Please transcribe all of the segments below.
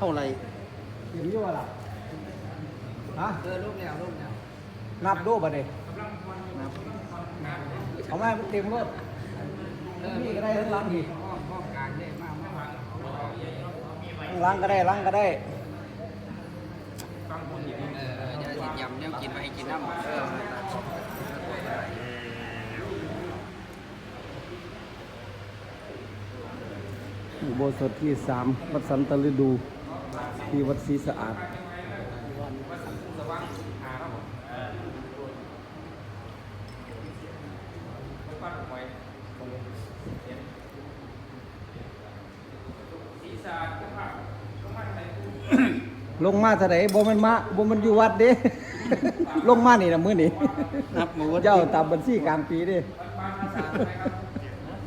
เท่าไหร่เห็นอยู่ว่าล่ะฮะเออลูกแล้วลูกแล้วนับดูบ่เด้เอามาเต็มรถนี่ก็ได้ทั้งหลังนี่ห้องห้องกลางได้มากมากทั้งหลังก็ได้หลังก็ได้เออเออเดี๋ยวสิยำเนี่ยกินไปให้กินน้ำเอออุโบสถที่สามวัดสันตฤดู ที่วัดศรีสะอาดลงมาเท่าไหร่บ่มันมาบ่มันอยู่วัดเด้ลงมานี่นะมื้อนี้นับมาวัดเจ้าตามบัญชีกลางปีเด้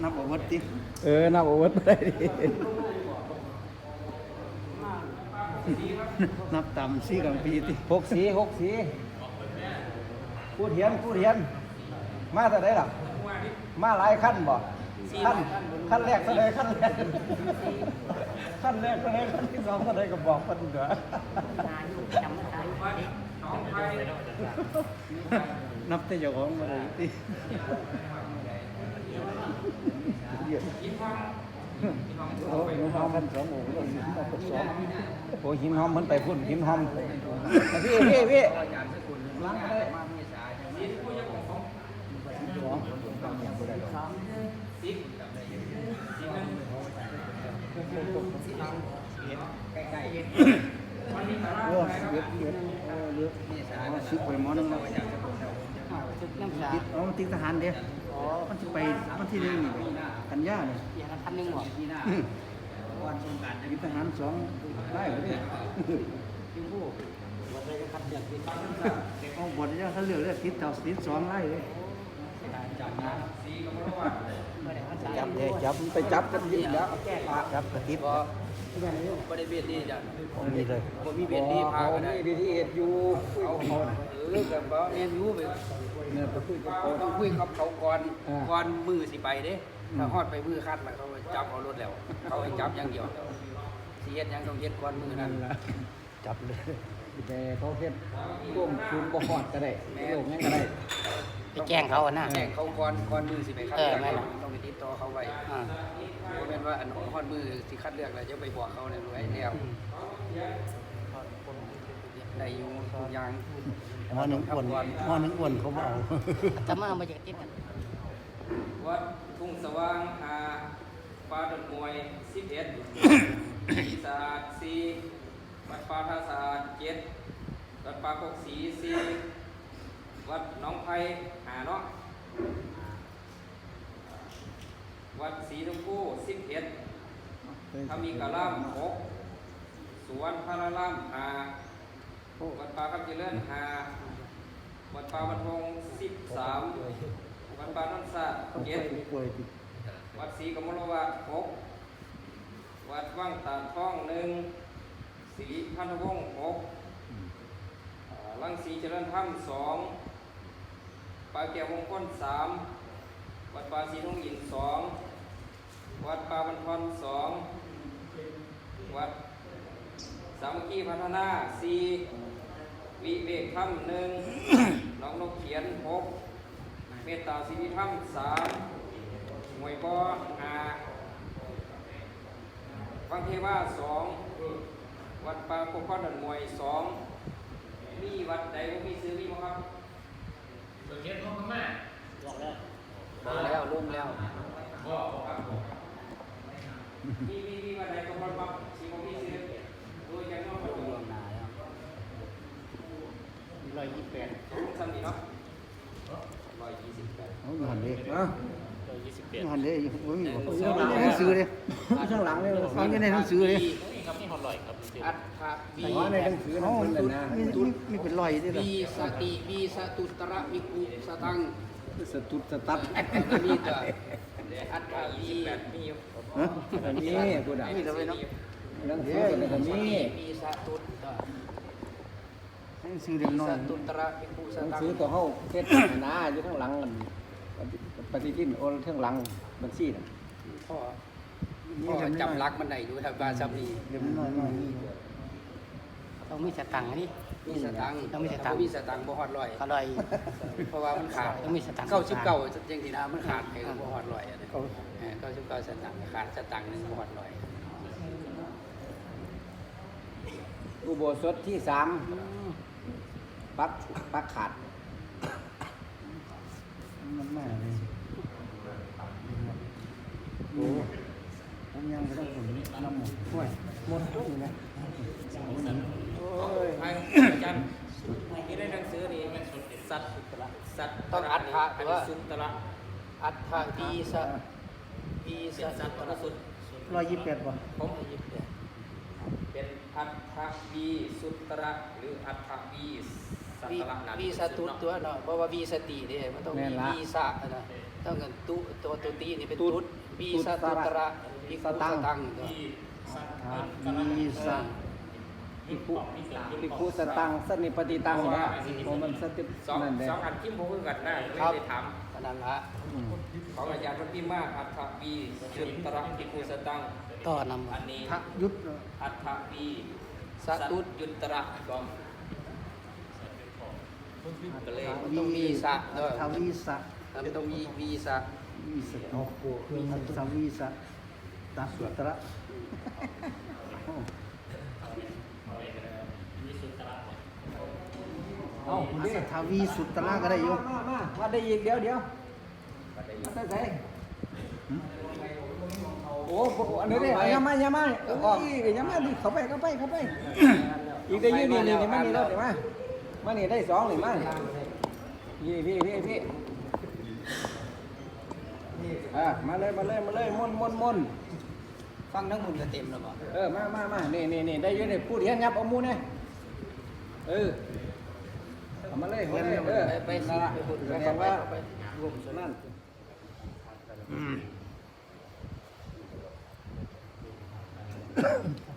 นับมาวัดติเออนับเอาไวัดบ่ได้ดิ นับตามสี่กลางปีติหกสีหกสีพูดเหียนพูดเหียน มาเท่าไหร่ล่ะ มาหลายขั้นบ่ขั้นขั้นแรกเท่าไหร่ขั้นแรกขั้นแรกเท่าไหร่ขั้นที่สองเท่าไหร่ก็บอกเพิ่นเด้อนับแต่เจ้าของมาเลยติ โอ้หินหอมมันสองโอ้โหหินหอมสองโอ้หินหอมมันไปพุ่นหินหอมพี่พี่พี่ล้างไปมาเมษามสองใกล้ๆเออเลือกเลือกเลือกเมษาเอาสิบไปมอนึงแล้วติดเอาติดทหารเด้ มันสิไปมันที่หนึงนี่กันยาเนี่ยอย่างละพันหนึ่งหรอที่หน้าวันสงการจะติดทหารสองไล่ไปดิยูบูวันใดก็คัดเลือกที่ตั้งเอาบทเจ้าถ้าเลือกเลือกติดเต่าติดสองไล่เลยจับนะสีก็ไม่รู้ว่าเมื่อไหร่วันสายจับเลยจับไปจับกันยิงแล้วแก้ปากจับกระติดก็ไม่ได้เบียดดีจ้ะมีเลยบ่มีเบียดดีพาเขาก็ได้มีดีที่เอ็ดอยู่เอาเขาเออกันบ่แม่นอยู่ไป เนี่ยไปคุยกับเขาต้องคุยกับเขาก่อนอ่า ก่อนมือสิไปเด้ถ้าฮอดไปมือคัดแล้วเขาจับเอารถแล้ว เขาให้จับอย่างเดียวสิเฮ็ดหยังต้องเฮ็ดก่อนมือนั้นจับเลยแต่เขาเฮ็ดร่วมคืนบ่ฮอดก็ได้โลกงั้นก็ได้ ไปแจ้งเขาอะนะ แจ้งเขาก่อนก่อนมือสิไปคัดเออเลือกแม่นล่ะ ต้องไปติดต่อเขาไว้อ่าบ่แม่นว่าอันฮอดมือสิคัดเลือกแล้วจะไปบอกเขาเนี่ยรู้ไอ้แล้วได้อยู่ทุกอย่าง หมอหนึ่งอ้วนหมอหนึ่งอ้วนเขาบ่เอาจะมาเอามาจากติดกันวัดทุ่งสว่างหาฟ้าดอนมวยสิบเอ็ดศาสตร์สี่วัดป่าท่าสะอาดเจ็ดวัดป่าโคกสีสี่วัดหน้องไผ่หาเนาะวัดศรีชมพูสิบเอ็ดถ้ามีกะล่ามหกสวนพระรามหา วัดป่าคำเจริญหาวัดป่าบรรทงสิบสามวัดป่านันสะเจ็ดวัดศรีกมลวัดหกวัดว่างตาท้องหนึ่งศรีพันธวงศ์หกลังสีเจริญธรรมสองปลาแก้วมงคลสามวัดป่าศรีทุ่งหินสองวัดป่าบรรทอนสองวัดสามัคคีพัฒนาสี่ วิเวกธรรมหนึ่งน้องนกเขียนหกเมตตาสิริธรรมสามหวยบ่ออาวังเทว่าสองวัดป่าปกครองดันมวยสองมีวัดใดบ่มีซื้อมีบ่ครับบอกแล้วลงแล้วมีมีมีวัดใดก็บ่ปั๊บสิบ่มีซื้อโดยจังน้องบ่ดู ร้อยยี่สิบแปดซ้ำนี่เนาะร้อยยี่สิบแปดเอาอยู่หันเด้อะร้อยยี่สิบอแปดยู่หันเด้อยู่บ่มีบ่อยู่ในหนังสือเด้ข้างหลังเลยเอาอยู่ในหนังสือเด้นี่ครับนี่หอร่อยครับอัฏฐบีแต่ว่าในหนังสือนั่เอานมันเป็นนะมีมีมีเป็นรอยเด้ล่ะบีสติบีสตุตระวิกุสตังสตุดสตัดมีแต่อัตตาบีแบบมีอยู่ฮะอันนี้กูด่ามีแล้วไว้เนาะหนังสือเป็นแบบนี้มีสตุต หนังสือเล่มน้อสยตุตระภิกขุสหนังตังสือตัวเฮาเฮ็ดหนาอยู่ข้างหลังมันปฏิทินโอนข้างหลังบัญชีน่ะพ่อพ่อจำรักมันได้อยู่ครับว่าซับนีเล่มน้อยน้อยนี่ต้องมีสตังค์นี่มีสตังค์ต้องมีสตังค์มีสตังค์บ่ฮอดร้อยอร่อยเพราะว่ามันขาดต้องมีสตังค์เก้าสิบเก้าจังซี่นะมันขาดไปบ่ฮอดร้อยอะนะเขาเออเก้าสิบเก้าสตังค์ขาดสตังค์นึงบ่ฮอดร้อยอุโบสถที่สาม ปักปักขาด มันมากเลยโอ้ผมยังไม่ต้องผลน้ำหมดห้วยหมดตู้นะโอ้ยไอ้อาจารย์ที่ได้หนังสือนี่สัตว์สัตว์ต้องอัฏฐะหรือว่าสุตระอัฏฐวีสะวีสะสัตว์ประสุทธิ์ร้อยยี่สิบแปดบ่ผมเป็นอัฏฐวีสุตระหรืออัฏฐวีสัต วีระนั้นวีสตุตัวเนาะเพราะว่าวีสตินี่มันต้องมีวีสะนะต้องกันตุตัวตัวตีนี่เป็นตุดวีสตุตระวิคุสตังค์ตัวมีสะอิปุอิปุสตังสนิปฏิตังนะโอ้มันสติสองนั่นเด้สองอันที่ผมคือกันนะไม่ได้ถามอันนั้นละอืมของอาจารย์พระพิมาอัฏฐวีสุตระพิคุสตังต่อนำอันนี้ทะยุทธอัฏฐวีสตุดยุตระก็ ก็เลยต้องมีสะด้วยทวีสะมันต้องมีวีสะวีสะโอ้โหทวีสะตัสุตระโอ้เอาเด้ทวีสุตระก็ได้ยู่มามามาได้อีกเดี๋ยวเดี๋ยวมาได้ใส่โอ้โหอันนี้เด้ยามาอยามาโอ้ยยามาดิเข้าไปเข้าไปเข้าไปอีกได้ยืนนี่นี่นี่มานี่แล้วเดี๋ยวมา มานี่ได้สองนี่มาพี่พี่พี่พี่อะมาเลยมาเลยมาเลยม่วนม่วนม่วนฟังทั้งหมดก็เต็มแล้วบ่เออมามามานี่นี่นี่ได้อยืนนี่พูดเห็นยับเอาหมูเนี่ยเออเอามาเลยเอามาเลยเออไปไปสินั่นล่ะไปพูดแสไปดงไปว่าไปรวมส่วนนั้นสม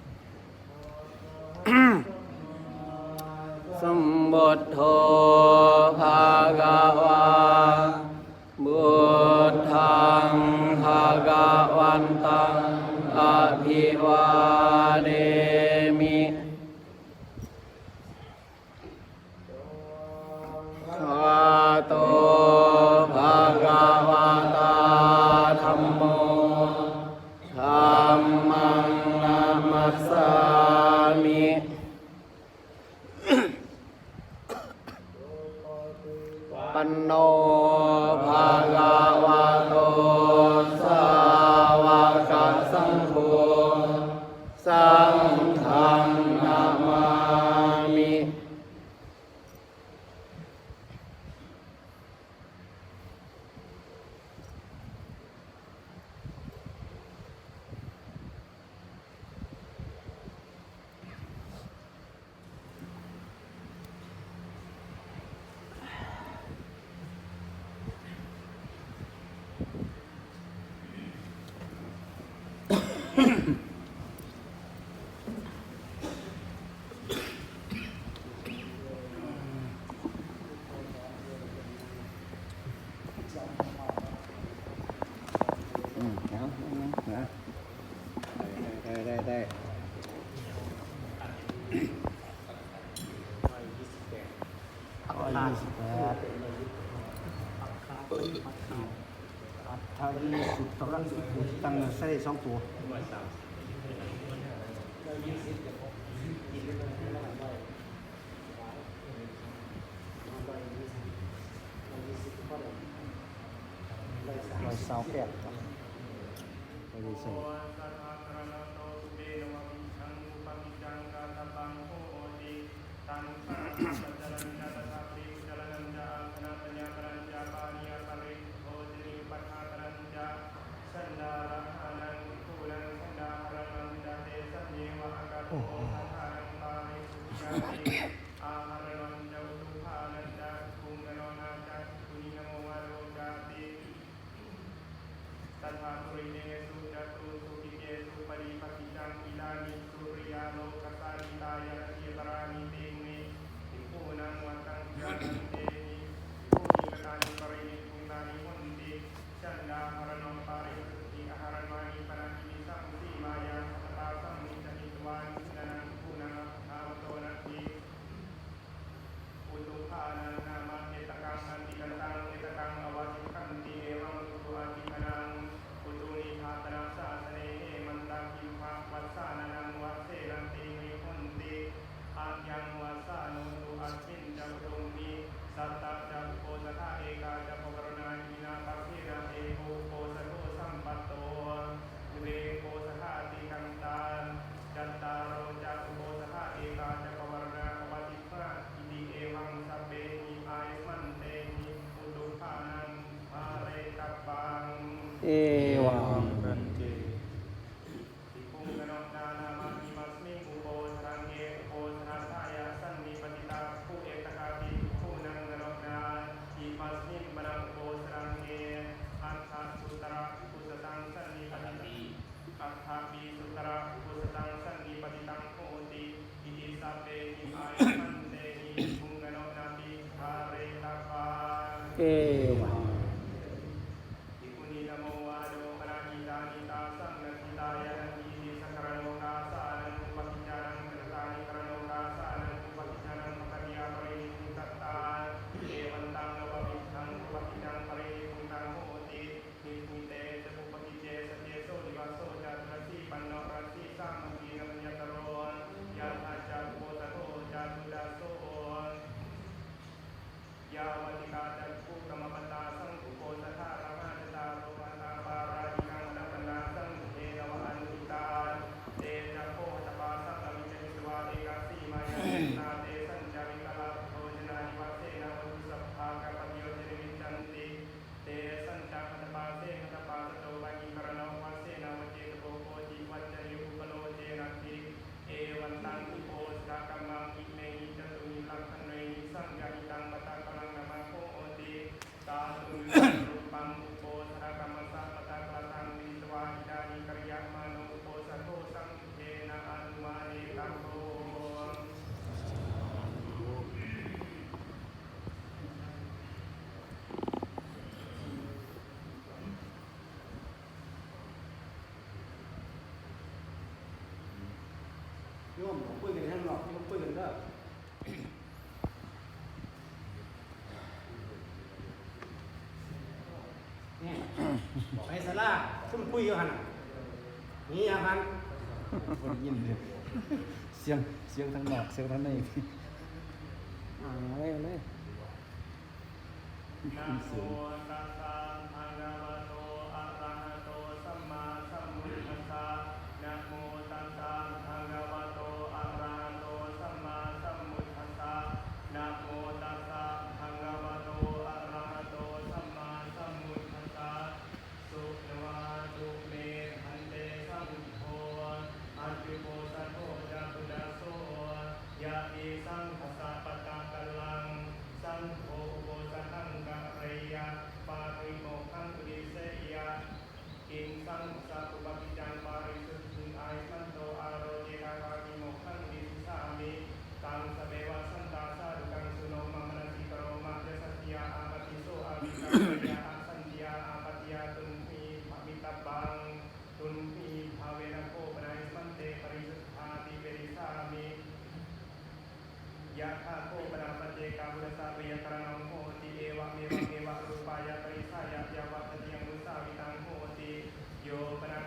บทโท ปันโนภะคะวะโตสาวกสังโฆสังฆังนามามิ อืมเอาเอานะได้ได้ได้ได้ร้อยยี่สิบแปดอัฐาวี สุตระสุขุตั้งใส่สองตัวร้อยสาวแปดครับร้อยยี่สิบตัณ eh, โยมผมคุยกันข้างนอกที่ผมคุยกันก็บอกให้สลาคุ้คุยอยู่หันนี่อาหารคนยินเลยเสียงเสียงทางนอกเสียงทางในอ่าเลยเลยนะโมตัสสะ ริยกรังโหติเอวะเมวะเมวะรูปายะปริสายะยาวะตะยังมุสาวิตังโหติโยปนัง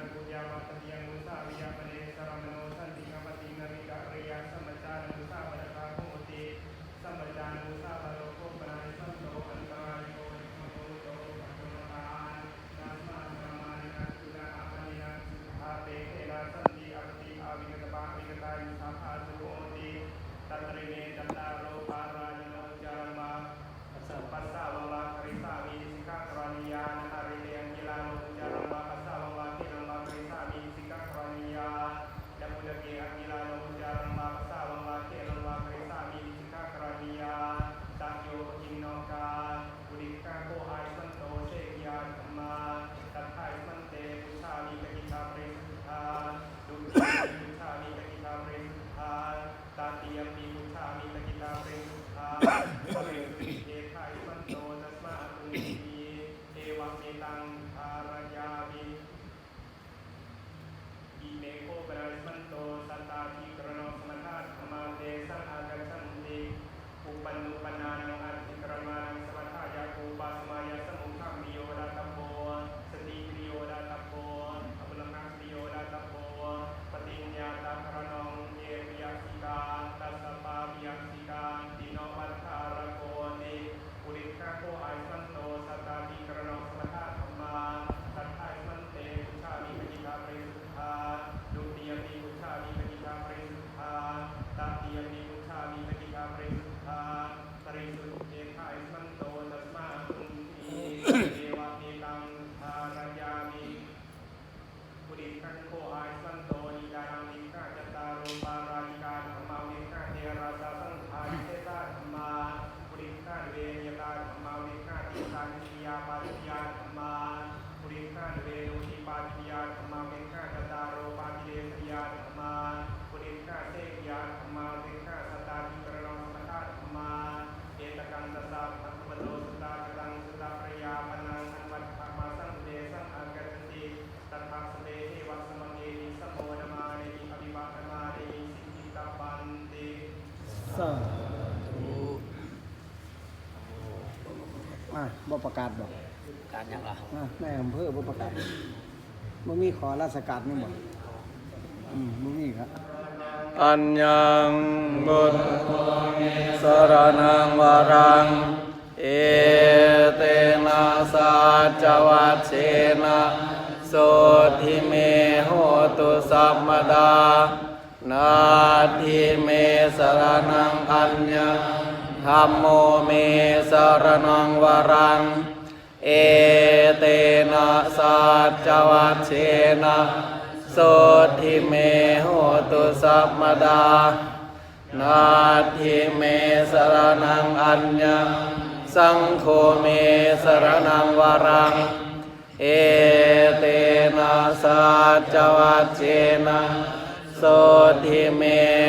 อะบ่ประกาศบ่การยังล่ะอะในอำเภอบ่ประกาศบ่มีขอราชการนี่บ่อืมบ่มีครับ อัญญังบุตสรนังวรัง เอเตนะสัจวัตเชนะโสทิเมโหตุสัมมดา นาทิเมสรนังอัญญัง ธัมโมเมสรนังวรัง เอเตนะสัจวัตเชนะโสทิเมโหตุสัมมดา นาทิเมสรนังอัญญาสังโฆเมสรนังวรัง เอเตนะสัจวัตเชนะโสทิเม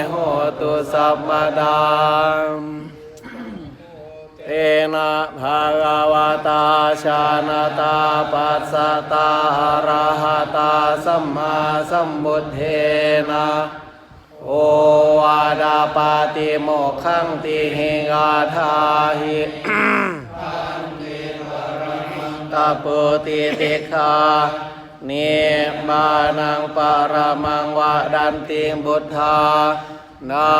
โหตุสัมมดา นะภะคะวะตาชานาตาปัสสตาอระหะตาสัมมาสัมพุทเทนะโอวาดาปาติโมขังติหิงาทาหิตาปุติติคาเนบานังปารมังวะดันติบุทธา นา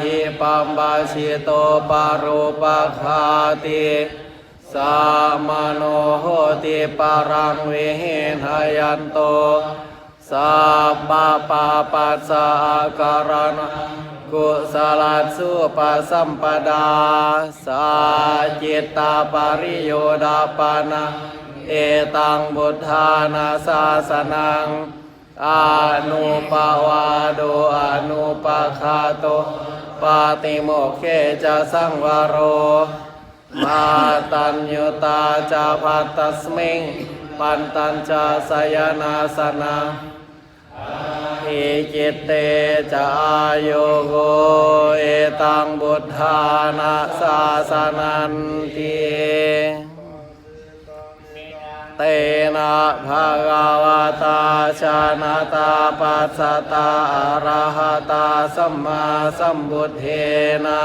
หิปัมบาชิโตปารุปะคาติสามโนโหติปารังวิหินหยันโตสัพพะปาปัสสะการณะกุศลสุปสัมปดาสาจิตตาปริโยดาปานะเอตังบุทธานาสาสนัง อนุปวาโดอนุปคาโต ปาติโมเขจะสังวโร มาตัญญุตาจาภัตตสมิง ปันตัญจาสยนาสนาอิจิตเตจะอายุโกเอตังบุทธานาสาสนันติ เตนะภะคะวะตาชานาตาปัสสะตาอะระหะตาสัมมาสัมพุทเทนะ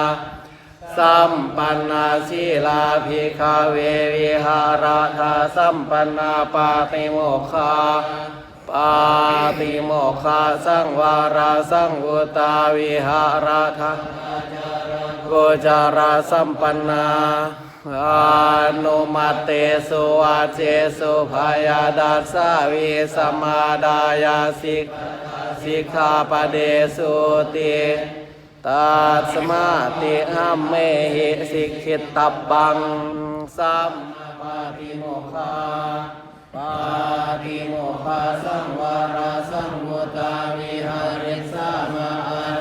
สัมปันนาสีลาภิกขเววิหารธาสัมปันนาปาติโมกขาปาติโมกขาสังวาราสังวุตาวิหารธาโกจาราสัมปันนา อนุมัตเตสุวัจเจสุภายาดัสสาวิสมาดายาสิกสิกขาปเดสุติตัสมาติหัมเมหิสิกขิตตับบังสัมมาติโมคาปาติโมคาสังวรสังวุตาวิหาริสามาอารา